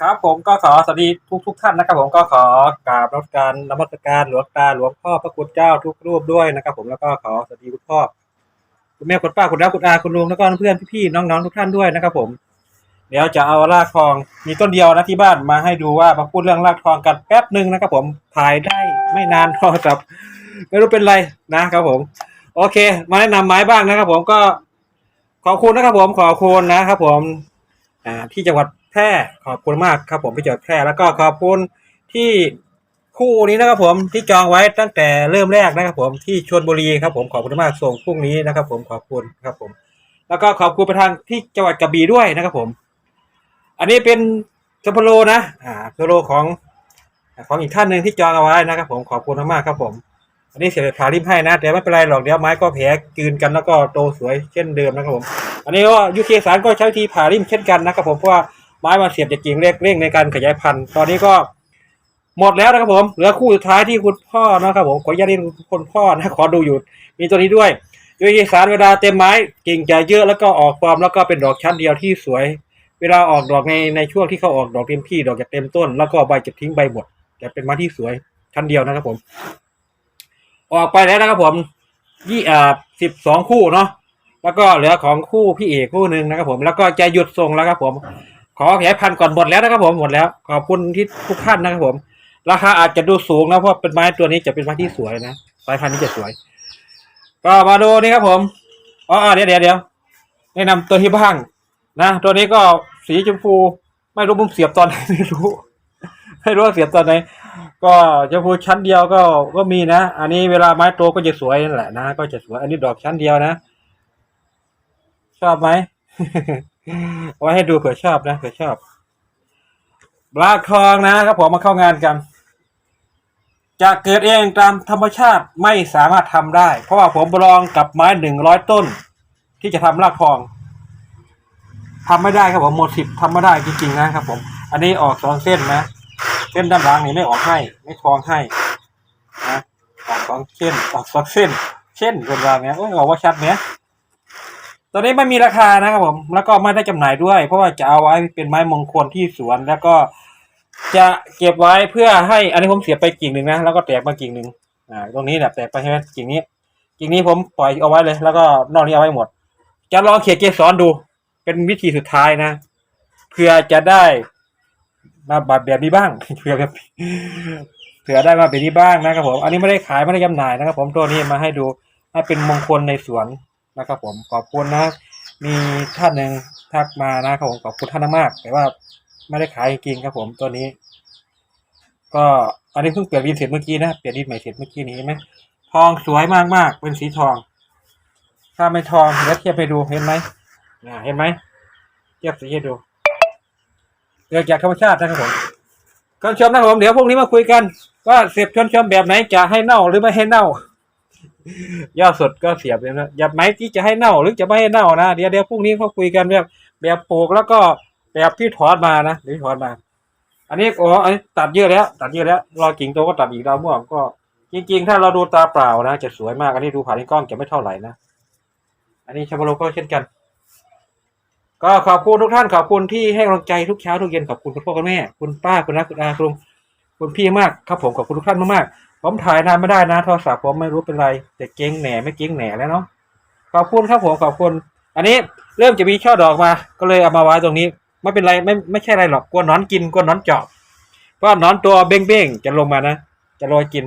ครับผมก็ขอสวัสดีทุกทุกท่านนะครับ ผมก็ขอกราบนมัสการนมัสการหลวงตาหลวงพ่อพระคุณเจ้าทุกรูปด้วยนะครับ ผมแล้วก็ขอสวัสดีคุณพ่อคุณแม่คุณป้าคุณน้าคุณอาคุณลุงแล้วก็เพื่อนพี่ๆน้องๆทุกท่านด้วยนะครับ ผม เดี๋ยวจะเอารากทองมีต้นเดียวนะที่บ้านมาให้ดูว่ามาพูดเรื่องรากทองกันแป๊บหนึ่งนะครับ ผมถ่ายได้ไม่นานพอครับไม่รู้เป็นไรนะครับ ผม โอเค มาแนะนำไม้บ้างนะครับ ผมก็ขอบคุณนะครับ ผมขอบคุณนะครับ ผม อ่าที่จังหวัด แพร่ขอบคุณมากครับผมที่จังหวัดแพร่แล้วก็ขอบคุณที่คู่นี้นะครับผมที่จองไว้ตั้งแต่เริ่มแรกนะครับผมที่ชลบุรีครับผมขอบคุณมากส่งพรุ่งนี้นะครับ ผมขอบคุณครับผม แล้วก็ขอบคุณไปทางที่จังหวัดกระบี่ด้วยนะครับผม อันนี้เป็นสปโลนะ อ่าสปโลของของอีกท่านหนึ่งที่จองเอาไว้นะครับ ผมขอบคุณมากครับผมอันนี้เสียขาริมให้นะแต่ไม่เป็นไรหรอกเดี๋ยวไม้ก็แผลกืนกันแล้วก็โตสวยเช่นเดิมนะครับผม อันนี้ก็ยูเคสารก็ใช้วิธีผ่าริมเช่นกันนะครับผมเพราะว่า ไม้มาเสียบจากกิ่งเล็กเร่งในการขยายพันธุ์ ตอนนี้ก็หมดแล้วนะครับผม เหลือคู่สุดท้ายที่คุณพ่อนะครับผม ขออนุญาตเรียนคุณพ่อนะ ขอดูอยู่ มีตัวนี้ด้วยยูเคสารเวลาเต็มไม้กิ่งจะเยอะแล้วก็ออกฟอร์มแล้วก็เป็นดอกชั้นเดียวที่สวย เวลาออกดอกในในช่วงที่เขาออกดอกเต็มที่ดอกจะเต็มต้น แล้วก็ใบจะทิ้งใบหมดจะเป็นไม้ที่สวยชั้นเดียวนะครับผม ออกไปแล้วนะครับผมยี่อ่าสิบสองคู่เนาะแล้วก็เหลือของคู่พี่เอกคู่หนึ่งนะครับผม แล้วก็จะหยุดส่งแล้วครับผม ขอแผลพันธุ์ก่อนหมดแล้วนะครับผมหมดแล้ว ขอบคุณที่ทุกท่านนะครับผม ราคาอาจจะดูสูงนะเพราะเป็นไม้ตัวนี้จะเป็นไม้ที่สวยนะสายพันธุ์นี้จะสวย ก็มาดูนี่ครับผมอ๋อเดี๋ยวเดี๋ยวเดี๋ยวแนะนำตัวที่บ้างนะตัวนี้ก็สีชมพู ไม่รู้มุมเสียบตอนไหนไม่รู้ไม่รู้ว่าเสียบตอนไหนก็ชมพูชั้นเดียวก็ก็มีนะ อันนี้เวลาไม้โตก็จะสวยนั่นแหละนะก็จะสวย อันนี้ดอกชั้นเดียวนะ ชอบไหม ไว้ให้ดูเผื่อชอบนะเผื่อชอบรากทองนะครับผมมาเข้างานกัน จะเกิดเองตามธรรมชาติไม่สามารถทำได้ เพราะว่าผมลองกับไม้หนึ่งร้อยต้น ที่จะทำรากทองทำไม่ได้ครับผมหมดสิบทำไม่ได้จริงๆนะครับผม อันนี้ออกสองเส้นนะ เส้นด้านหลังนี่ไม่ออกให้ ไม่ทองให้นะออกสองเส้นออกสองเส้น เช่นคนเราเนี้ยโอ้ยบอกว่าชัดเนี้ย ตอนนี้ไม่มีราคานะครับผม แล้วก็ไม่ได้จำหน่ายด้วย เพราะว่าจะเอาไว้เป็นไม้มงคลที่สวน แล้วก็จะเก็บไว้เพื่อให้ อันนี้ผมเสียไปกิ่งหนึ่งนะ แล้วก็แตกมากิ่งหนึ่งอ่า ตรงนี้แหละแตกไปใช่ไหมกิ่งนี้ กิ่งนี้ผมปล่อยเอาไว้เลย แล้วก็นอกนี้เอาไว้หมด จะลองเขียเกสรดู เป็นวิธีสุดท้ายนะ เพื่อจะได้มาแบบแบบนี้บ้างเผื่อแบบเผื่อได้มาแบบนี้บ้างนะครับผม อันนี้ไม่ได้ขายไม่ได้จำหน่ายนะครับผม ตัวนี้มาให้ดูให้เป็นมงคลในสวน นะครับผมขอบคุณนะ มีท่านหนึ่งทักมานะครับผมขอบคุณท่านมากแต่ว่าไม่ได้ขายจริงครับผมตัวนี้ ก็อันนี้เพิ่งเปลี่ยนดินเสร็จเมื่อกี้นะเปลี่ยนดินใหม่เสร็จเมื่อกี้นี้เห็นไหมทองสวยมากๆเป็นสีทอง ถ้าไม่ทองเดี๋ยวเทียบไปดูเห็นไหมเห็นไหมเทียบสีให้ดูเกิดจากธรรมชาตินะครับผมก่อนชมนะครับผมเดี๋ยวพรุ่งนี้มาคุยกันว่าเสียบชนชมแบบไหนจะให้เน่าหรือไม่ให้เน่า ยอดสดก็เสียบเลยนะอย่าไหมที่จะให้เน่าหรือจะไม่ให้เน่านะเดี๋ยวเดี๋ยวพรุ่งนี้เขาคุยกันแบบแบบปลูกแล้วก็แบบที่ถอนมานะหรือถอนมา อันนี้อ๋ออันนี้ตัดเยอะแล้ว ตัดเยอะแล้วรอกิ่งโตก็ตัดอีกดาวม่วงก็ จริง ๆ ถ้าเราดูตาเปล่านะจะสวยมาก อันนี้ดูผ่านในกล้องจะไม่เท่าไหร่นะอันนี้ชาบโลก็เช่นกัน ก็ขอบคุณทุกท่านขอบคุณที่ให้กำลังใจทุกเช้าทุกเย็นขอบคุณคุณพ่อคุณแม่ คุณป้าคุณน้าคุณอาคุณคุณพี่มากครับผมขอบคุณทุกท่านมากๆ ผมถ่ายนานไม่ได้นะโทรศัพท์ผมไม่รู้เป็นไร แต่เก่งแหน่ไม่เก่งแหน่แล้วเนาะขอบคุณครับผมขอบคุณ อันนี้เริ่มจะมีช่อดอกมา ก็เลยเอามาไว้ตรงนี้ ไม่เป็นไรไม่ไม่ใช่อะไรหรอกกลัวนอนกินกลัวนอนจาะเพราะนอนตัวเบ้งๆจะลงมานะจะลอยกิน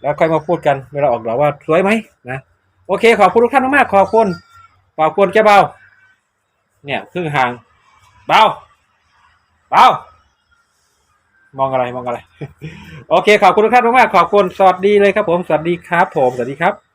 แล้วค่อยมาพูดกันเวลาออกดอกว่าสวยไหมนะโอเค ขอบคุณทุกท่านมากๆขอบคุณขอบคุณแกเบาเนี่ยครึ่งห่างเบาเบา มองอะไรมองอะไร โอเค ขอบคุณทุกท่านมากๆขอบคุณสวัสดีเลยครับผม สวัสดีครับผม สวัสดีครับ